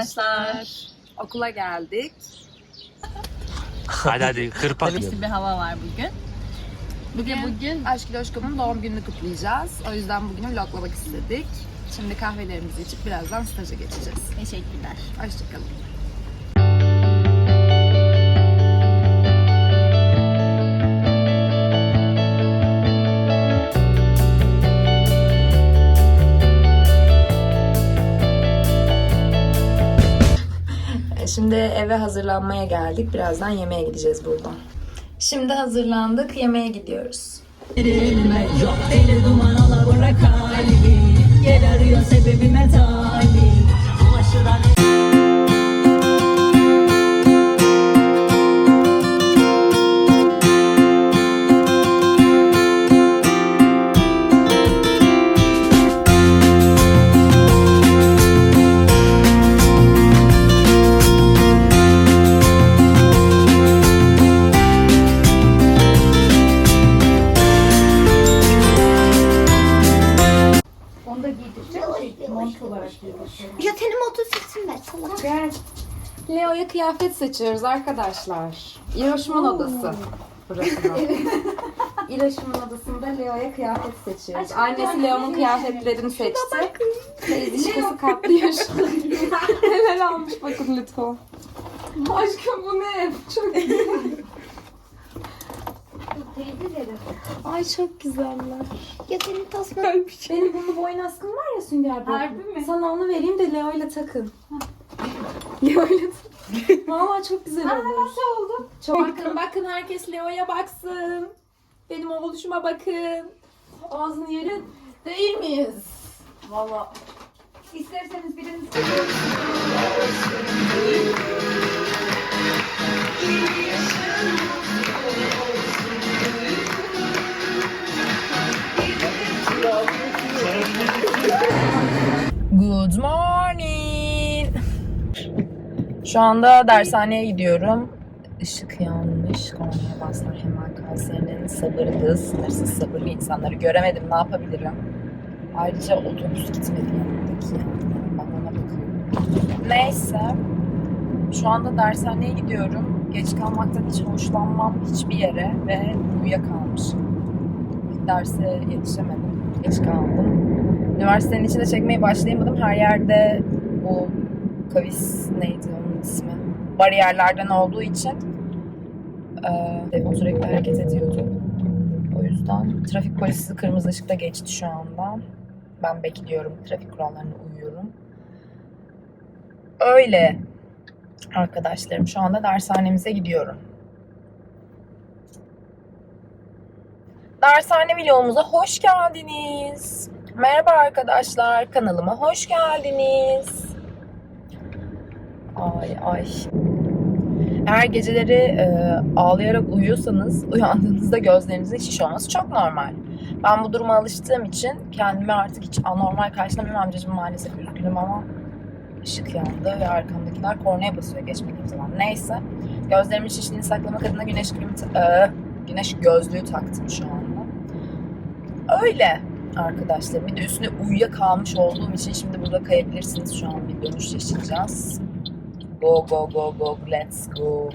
arkadaşlar. Okula geldik. Hadi hadi kırpak. Misli bir hava var bugün. Bugün, bugün- Aşk Loşko'nun doğum gününü kutlayacağız. O yüzden bugünü vloglamak istedik. Şimdi kahvelerimizi içip birazdan staja geçeceğiz. Teşekkürler. Hoşçakalın. Şimdi eve hazırlanmaya geldik. Birazdan yemeğe gideceğiz buradan. Şimdi hazırlandık. Yemeğe gidiyoruz. Yok deli duman ala bırak Leo'ya kıyafet seçiyoruz arkadaşlar. İroş'umun odası. Burası da. Odasında Leo'ya kıyafet seçiyoruz. Annesi Leo'nun kıyafetlerini seçti. Teyzişkası kaplıyor şu an. Neler almış bakın lütfen. Aşkım bu ne? Çok Ay çok güzeller. Ya senin tasman. Benim bunun boyun askım var ya Sünger Bob. Harbi mi? Sana onu vereyim de Leo ile takın. Leo ile takın. Valla çok güzel olur. nasıl oldu? Çok bakın bakın herkes Leo'ya baksın. Benim oğluşuma bakın. Ağzını yerin değil miyiz? Valla. İsterseniz biriniz Good morning. Şu anda dershaneye gidiyorum. Işık yanmış. Kornaya bastılar hemen kanserinin sabırlı, sınırsız sabırlı insanları göremedim. Ne yapabilirim? Ayrıca otobüs gitmedi yanımdaki yani. Ben bakıyorum. Neyse. Şu anda dershaneye gidiyorum. Geç kalmaktan hiç hoşlanmam hiçbir yere ve uyuyakalmışım. İlk derse yetişemedim. Geç kaldım. Üniversitenin içinde çekmeye başlayamadım. Her yerde bu kavis neydi? Bariyerlerden olduğu için e, telefon sürekli hareket ediyordu. O yüzden trafik polisi kırmızı ışıkta geçti şu anda. Ben bekliyorum. Trafik kurallarına uyuyorum. Öyle arkadaşlarım. Şu anda dershanemize gidiyorum. Dershane vlogumuza hoş geldiniz. Merhaba arkadaşlar, kanalıma hoş geldiniz. Ay ay. Eğer geceleri e, ağlayarak uyuyorsanız uyandığınızda gözlerinizin şiş olması çok normal. Ben bu duruma alıştığım için kendimi artık hiç anormal karşılamıyorum. Amcacığım maalesef üzgünüm ama ışık yandı ve arkamdakiler kornaya basıyor geçmediğim zaman. Neyse. Gözlerimin şişliğini saklamak adına güneş kremi, e, güneş gözlüğü taktım şu anda. Öyle arkadaşlar. Bir de üstüne uyuyakalmış olduğum için şimdi burada kayabilirsiniz. Şu an bir dönüş yaşayacağız. Go go go go let's go.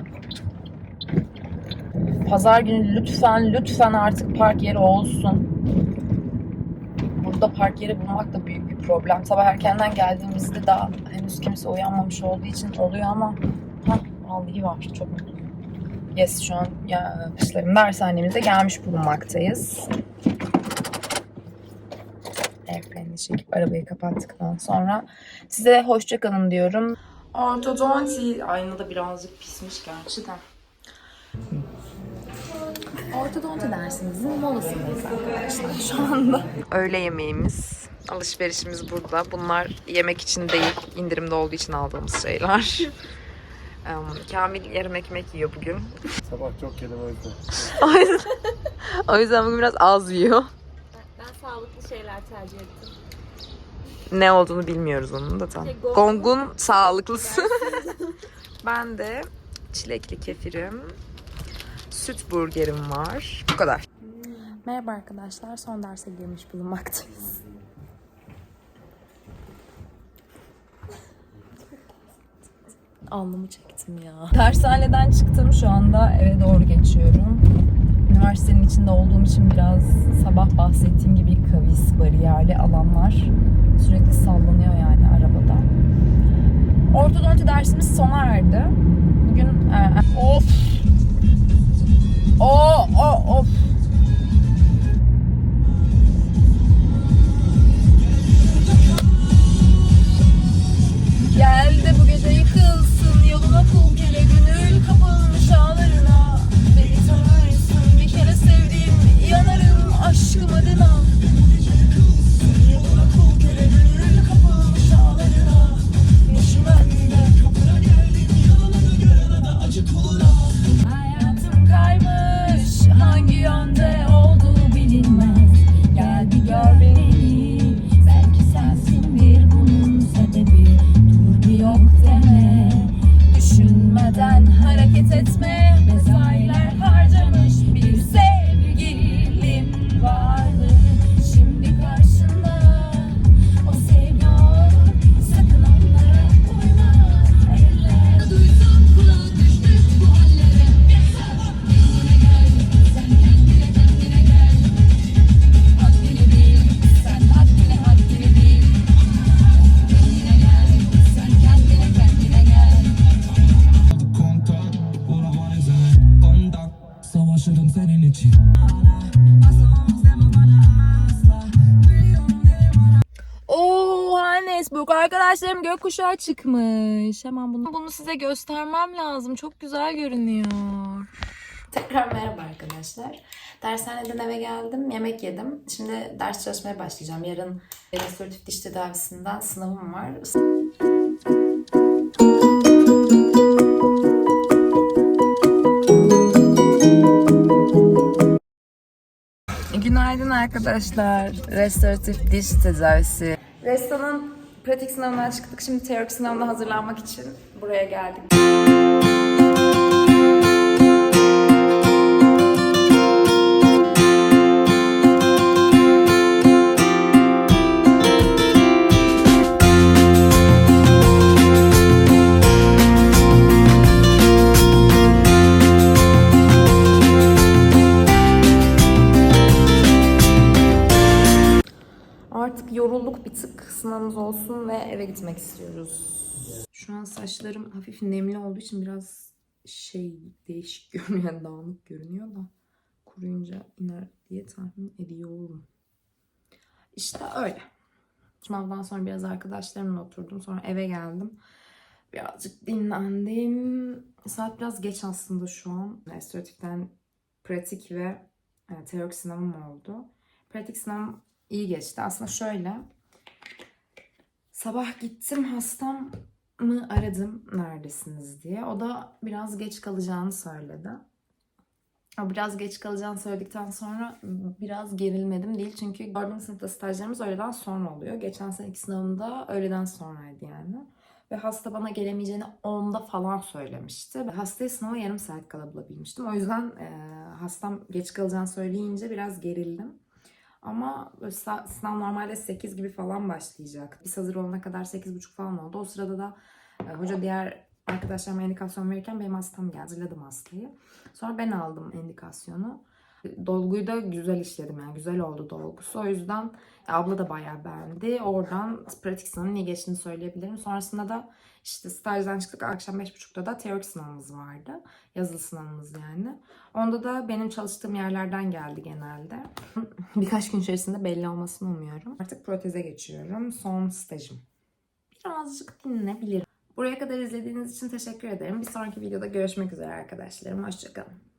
Pazar günü lütfen lütfen artık park yeri olsun. Burada park yeri bulmak da büyük bir problem. Sabah erkenden geldiğimizde daha henüz kimse uyanmamış olduğu için oluyor ama ha vallahi var. Çok. Yes şu an ya, arkadaşlarım dershanemize gelmiş bulunmaktayız. Frenini çekip arabayı kapattıktan sonra size hoşça kalın diyorum. Ortodonti aynada birazcık pismiş gerçi de. Ortodonti dersimizin molasındayız arkadaşlar şu anda. Öğle yemeğimiz, alışverişimiz burada. Bunlar yemek için değil, indirimde olduğu için aldığımız şeyler. Em, Kamil yarım ekmek yiyor bugün. Sabah çok yedim o yüzden. O yüzden, o yüzden bugün biraz az yiyor. Ben sağlıklı şeyler tercih ettim. Ne olduğunu bilmiyoruz onun da tam. Şey, gong- Gong'un sağlıklısı. ben de çilekli kefirim, süt burgerim var. Bu kadar. Merhaba arkadaşlar. Son derse girmiş bulunmaktayız. alnımı çektim ya. Dershaneden çıktım şu anda eve doğru geçiyorum. Üniversitenin içinde olduğum için biraz sabah bahsettiğim gibi kavis, bariyerli alanlar sürekli sallanıyor yani arabada. Ortodonti dersimiz sona erdi. Bugün e, of o o of Hannesburg arkadaşlarım gökkuşağı çıkmış. Hemen bunu bunu size göstermem lazım. Çok güzel görünüyor. Tekrar merhaba arkadaşlar. Dershaneden eve geldim, yemek yedim. Şimdi ders çalışmaya başlayacağım. Yarın restoratif diş tedavisinden sınavım var. Günaydın arkadaşlar. Restoratif diş tedavisi. Resto'nun pratik sınavından çıktık. Şimdi teorik sınavına hazırlanmak için buraya geldik. Sınavımız olsun ve eve gitmek istiyoruz. Şu an saçlarım hafif nemli olduğu için biraz şey değişik görünüyor. Yani dağınık görünüyor da kuruyunca iner diye tahmin ediyorum. İşte öyle. Sınavdan sonra biraz arkadaşlarımla oturdum. Sonra eve geldim. Birazcık dinlendim. Saat biraz geç aslında şu an. Restoratiften pratik ve e, teorik sınavım oldu. Pratik sınavım iyi geçti. Aslında şöyle. Sabah gittim hastam mı aradım neredesiniz diye. O da biraz geç kalacağını söyledi. O biraz geç kalacağını söyledikten sonra biraz gerilmedim değil. Çünkü dördüncü sınıfta stajlarımız öğleden sonra oluyor. Geçen seneki sınavımda öğleden sonraydı yani. Ve hasta bana gelemeyeceğini 10'da falan söylemişti. Ve hastayı sınava yarım saat kala bulabilmiştim. O yüzden e, hastam geç kalacağını söyleyince biraz gerildim. Ama sa- sınav normalde 8 gibi falan başlayacak. Biz hazır olana kadar 8.30 falan oldu. O sırada da e, hoca diğer arkadaşlarıma endikasyon verirken benim hastam geldi. Hazırladım hastayı. Sonra ben aldım endikasyonu. Dolguyu da güzel işledim yani güzel oldu dolgusu. O yüzden abla da bayağı beğendi. Oradan pratik sınavın iyi geçtiğini söyleyebilirim. Sonrasında da işte stajdan çıktık. Akşam 5.30'da da teorik sınavımız vardı. Yazılı sınavımız yani. Onda da benim çalıştığım yerlerden geldi genelde. Birkaç gün içerisinde belli olmasını umuyorum. Artık proteze geçiyorum. Son stajım. Birazcık dinlenebilirim. Buraya kadar izlediğiniz için teşekkür ederim. Bir sonraki videoda görüşmek üzere arkadaşlarım. Hoşçakalın.